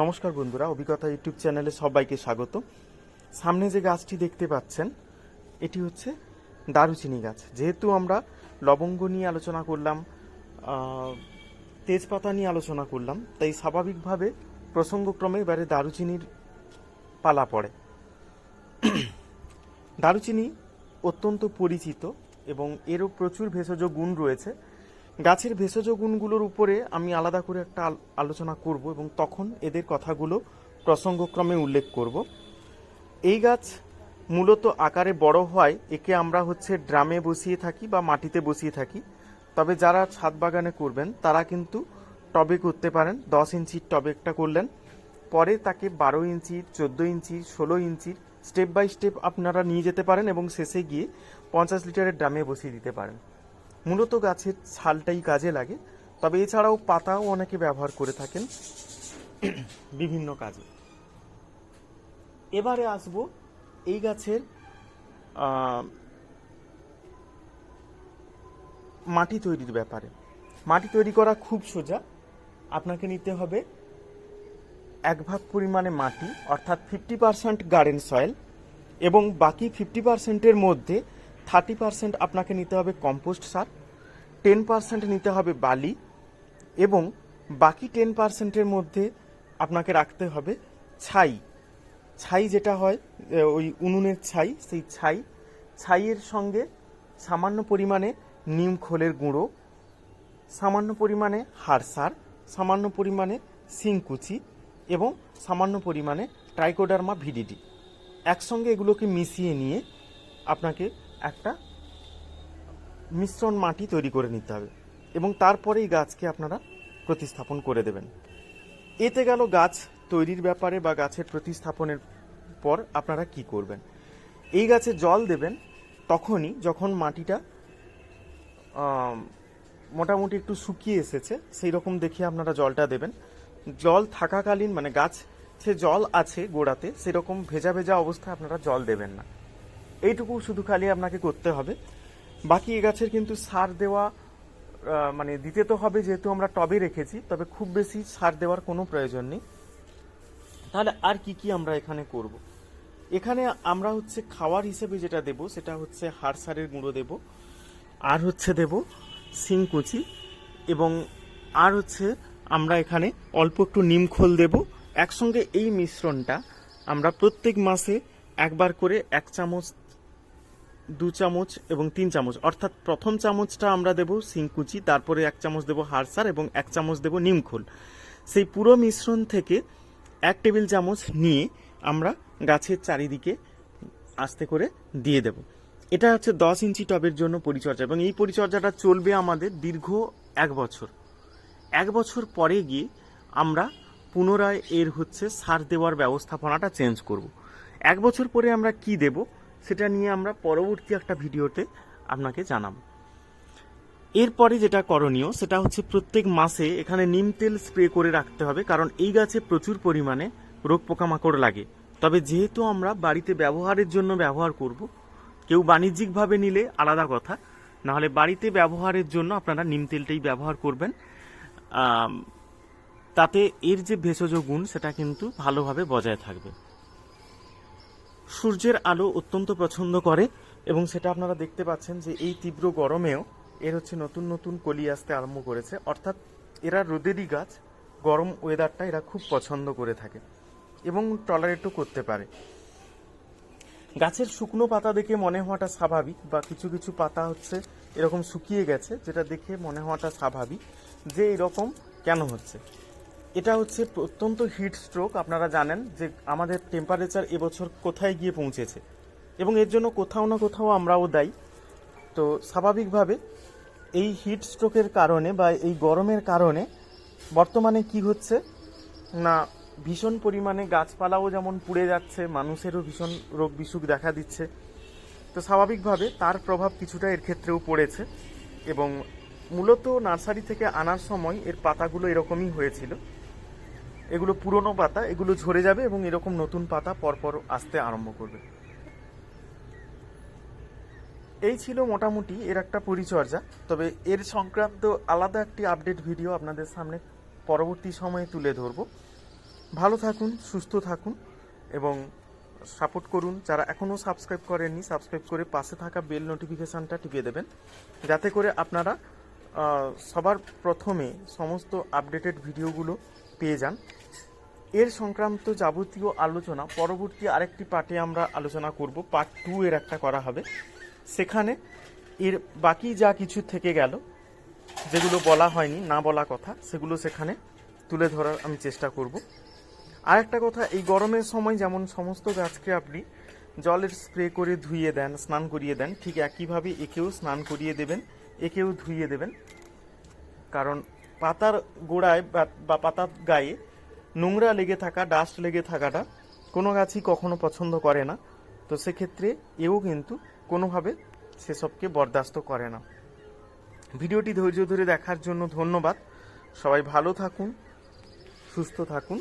নমস্কার বন্ধুরা, অভিজ্ঞতা ইউটিউব চ্যানেলে সবাইকে স্বাগত। সামনে যে গাছটি দেখতে পাচ্ছেন, এটি হচ্ছে দারুচিনি গাছ। যেহেতু আমরা লবঙ্গ নিয়ে আলোচনা করলাম তেজপাতা নিয়ে আলোচনা করলাম, তাই স্বাভাবিকভাবে প্রসঙ্গক্রমে এবারে দারুচিনির পালা পড়ে। দারুচিনি অত্যন্ত পরিচিত এবং এরও প্রচুর ভেষজ গুণ রয়েছে। গাছের ভেষজ গুণগুলোর উপরে আমি আলাদা করে একটা আলোচনা করব এবং তখন এদের কথাগুলো প্রসঙ্গক্রমে উল্লেখ করব। এই গাছ মূলত আকারে বড় হয়, একে আমরা হচ্ছে ড্রামে বসিয়ে থাকি বা মাটিতে বসিয়ে থাকি। তবে যারা ছাদ বাগানে করবেন, তারা কিন্তু টবে করতে পারেন, দশ ইঞ্চির টবে একটা করলেন। পরে তাকে বারো ইঞ্চির চোদ্দ ইঞ্চির ষোলো ইঞ্চির স্টেপ বাই স্টেপ আপনারা নিয়ে যেতে পারেন এবং শেষে গিয়ে পঞ্চাশ লিটারের ড্রামে বসিয়ে দিতে পারেন। মূলত গাছের ছালটাই কাজে লাগে। তবে এছাড়াও পাতাও অনেকে ব্যবহার করে থাকেন বিভিন্ন কাজে। এবারে আসব এই গাছের মাটি তৈরির ব্যাপারে। মাটি তৈরি করা খুব সোজা। আপনাকে নিতে হবে এক ভাগ পরিমাণে মাটি, অর্থাৎ ফিফটি পার্সেন্ট গার্ডেন সয়েল এবং বাকি ফিফটি পার্সেন্টের মধ্যে থার্টি পার্সেন্ট আপনাকে নিতে হবে কম্পোস্ট সার। টেন পার্সেন্ট নিতে হবে বালি এবং বাকি টেন পার্সেন্টের মধ্যে আপনাকে রাখতে হবে ছাই। ছাই যেটা হয় ওই উনুনের ছাই, সেই ছাই। ছাইয়ের সঙ্গে সামান্য পরিমাণে নিম খোলের গুঁড়ো, সামান্য পরিমাণে হাড় সার সামান্য পরিমাণে সিংকুচি এবং সামান্য পরিমাণে ট্রাইকোডার্মা ভিডিডি। একসঙ্গে এগুলোকে মিশিয়ে নিয়ে আপনাকে একটা মিশ্রণ মাটি তৈরি করে নিতে হবে এবং তারপরেই গাছকে আপনারা প্রতিস্থাপন করে দেবেন। এতে গেল গাছ তৈরির ব্যাপারে বা গাছের প্রতিস্থাপনের পর আপনারা কি করবেন? এই গাছে জল দেবেন তখনই যখন মাটিটা মোটামুটি একটু শুকিয়ে এসেছে সেই রকম দেখে আপনারা জলটা দেবেন। জল থাকাকালীন মানে গাছ সে জল আছে গোড়াতে, সেরকম ভেজা ভেজা অবস্থায় আপনারা জল দেবেন না। এইটুকু শুধু খালি আপনাকে করতে হবে। বাকি এ গাছের কিন্তু সার দেওয়া মানে দিতে তো হবে যেহেতু আমরা টবে রেখেছি, তবে খুব বেশি সার দেওয়ার কোনো প্রয়োজন নেই। তাহলে আর কি কি আমরা এখানে করব? এখানে আমরা হচ্ছে খাওয়ার হিসেবে যেটা দেব, সেটা হচ্ছে হাড় সারের গুঁড়ো দেব, আর হচ্ছে দেব শিংকুচি এবং আর হচ্ছে আমরা এখানে অল্প একটু নিমখোল দেব। একসঙ্গে এই মিশ্রণটা আমরা প্রত্যেক মাসে একবার করে এক চামচ দু চামচ এবং তিন চামচ। অর্থাৎ প্রথম চামচটা আমরা দেব সিংকুচি তারপরে এক চামচ দেব হাড়সার এবং এক চামচ দেব নিমখোল সেই পুরো মিশ্রণ থেকে এক টেবিল চামচ নিয়ে আমরা গাছের চারিদিকে আস্তে করে দিয়ে দেব। এটা হচ্ছে দশ ইঞ্চি টবের জন্য পরিচর্যা এবং এই পরিচর্যাটা চলবে আমাদের দীর্ঘ এক বছর। এক বছর পরে গিয়ে আমরা পুনরায় এর হচ্ছে সার দেওয়ার ব্যবস্থাপনাটা চেঞ্জ করব। এক বছর পরে আমরা কি দেব? সেটা নিয়ে আমরা পরবর্তী একটা ভিডিওতে আপনাকে জানাব। এরপরে যেটা করণীয়, সেটা হচ্ছে প্রত্যেক মাসে এখানে নিম তেল স্প্রে করে রাখতে হবে, কারণ এই গাছে প্রচুর পরিমাণে রোগ পোকামাকড় লাগে। তবে যেহেতু আমরা বাড়িতে ব্যবহারের জন্য ব্যবহার করব, কেউ বাণিজ্যিকভাবে নিলে আলাদা কথা, নাহলে বাড়িতে ব্যবহারের জন্য আপনারা নিম তেলটাই ব্যবহার করবেন। তাতে এর যে ভেষজ গুণ, সেটা কিন্তু ভালোভাবে বজায় থাকবে। সূর্যের আলো অত্যন্ত পছন্দ করে এবং সেটা আপনারা দেখতে পাচ্ছেন যে এই তীব্র গরমেও এর হচ্ছে নতুন নতুন কলি আসতে আরম্ভ করেছে। অর্থাৎ এরা রোদেরই গাছ, গরম ওয়েদারটা এরা খুব পছন্দ করে থাকে এবং টলারেটও করতে পারে। গাছের শুকনো পাতা দেখে মনে হওয়াটা স্বাভাবিক বা কিছু কিছু পাতা হচ্ছে এরকম শুকিয়ে গেছে, যেটা দেখে মনে হওয়াটা স্বাভাবিক যে এরকম কেন হচ্ছে। এটা হচ্ছে অত্যন্ত হিট স্ট্রোক আপনারা জানেন যে আমাদের টেম্পারেচার এবছর কোথায় গিয়ে পৌঁছেছে। এবং এর জন্য কোথাও না কোথাও আমরাও দায়ী। তো স্বাভাবিকভাবে এই হিট স্ট্রোকের কারণে বা এই গরমের কারণে বর্তমানে কি হচ্ছে? না, ভীষণ পরিমাণে গাছপালাও যেমন পুড়ে যাচ্ছে, মানুষেরও ভীষণ রোগ বিসুখ দেখা দিচ্ছে। তো স্বাভাবিকভাবে তার প্রভাব কিছুটা এর ক্ষেত্রেও পড়েছে এবং মূলত নার্সারি থেকে আনার সময় এর পাতাগুলো এরকমই হয়েছিল। এগুলো পুরনো পাতা, এগুলো ঝরে যাবে এবং এরকম নতুন পাতা পরপর আসতে আরম্ভ করবে। এই ছিল মোটামুটি এর একটা পরিচর্যা, তবে এর সংক্রান্ত আলাদা একটি আপডেট ভিডিও আপনাদের সামনে পরবর্তী সময়ে তুলে ধরবো। ভালো থাকুন, সুস্থ থাকুন এবং সাপোর্ট করুন। যারা এখনও সাবস্ক্রাইব করেননি, সাবস্ক্রাইব করে পাশে থাকা বেল নোটিফিকেশানটা টিপিয়ে দেবেন। যাতে করে আপনারা সবার প্রথমে সমস্ত আপডেটেড ভিডিওগুলো পেয়ে যান। এর সংক্রান্ত যাবতীয় আলোচনা, পরবর্তী আরেকটি পার্টে আমরা আলোচনা করব। পার্ট টু এর একটা করা হবে। সেখানে এর বাকি যা কিছু থেকে গেল, যেগুলো বলা হয়নি, না বলা কথা, সেগুলো সেখানে তুলে ধরার আমি চেষ্টা করব। আর একটা কথা, এই গরমের সময় যেমন সমস্ত গাছকে আপনি জলের স্প্রে করে ধুইয়ে দেন, স্নান করিয়ে দেন, ঠিক একইভাবে একেও স্নান করিয়ে দেবেন, একেও ধুইয়ে দেবেন। কারণ পাতার গোড়ায় বা পাতার গায়ে নোংরা লেগে থাকা, ডাস্ট লেগে থাকাটা কোনো গাছই কখনো পছন্দ করে না। তো সেক্ষেত্রে এও কিন্তু কোনোভাবে সেসবকে বরদাস্ত করে না। ভিডিওটি ধৈর্য ধরে দেখার জন্য ধন্যবাদ। সবাই ভালো থাকুন, সুস্থ থাকুন।